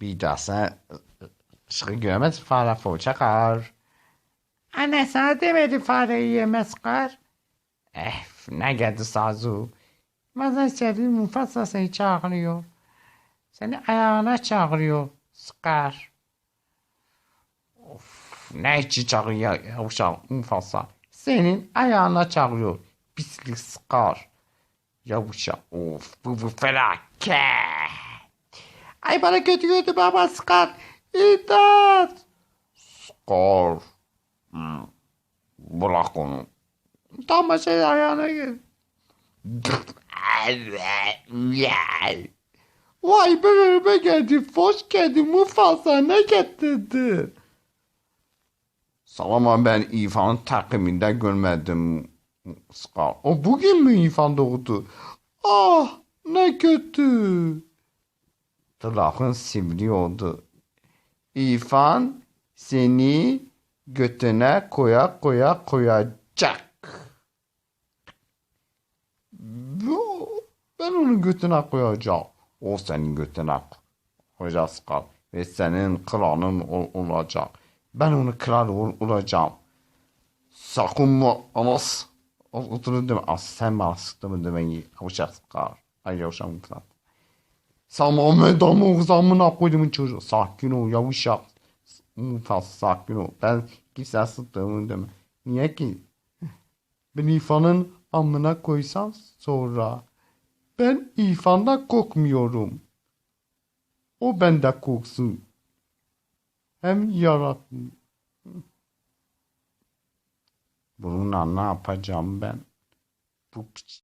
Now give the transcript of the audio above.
Bir daha sana ışığı görmez fare fo çakar. Anne sana demedi fareyi yemez kar. Eh ne geldi sazu. Bazen sevdiğim Mufasa seni çağırıyor. Seni ayağına çağırıyor. Sıkar. Of ne için çağırıyor yavuşak Mufasa. Senin ayağına çağırıyor. Pislik sıkar. Yavuşak of bu bu felaket. Ay bana kötü kötü baba sıkar. İmdat. Sıkar. Hmm. Bırak onu. Tam şey ayağına gel. Vay be önüme geldi. Hoş geldin Mufasa ne getirdi? Salama ben İfan'ın takviminde görmedim. Scar. O bugün mü İfan doğdu? Ah ne kötü. Tırnakın sivri oldu. İrfan seni götüne koya koya koyacak. Bu, ben onu götüne koyacağım. O senin götüne koyacağız. Ve senin kralın ol- olacak. Ben onu kral ol- olacağım. Sakın mı anas? Oturun deme. As sen bana sıktın mı demeyi. Kavuşacaksın kal. Ay yavşam kral. Tamam adamı zamına koydum çocuğu. Sakin ol yavuşak. Mufas sakin ol. Ben kimseye sıktığımı deme. Niye ki? Ben İrfan'ın amına koysam sonra. Ben İrfan'da korkmuyorum. O bende korksun. Hem yarattım. Bununla ne yapacağım ben? Bu.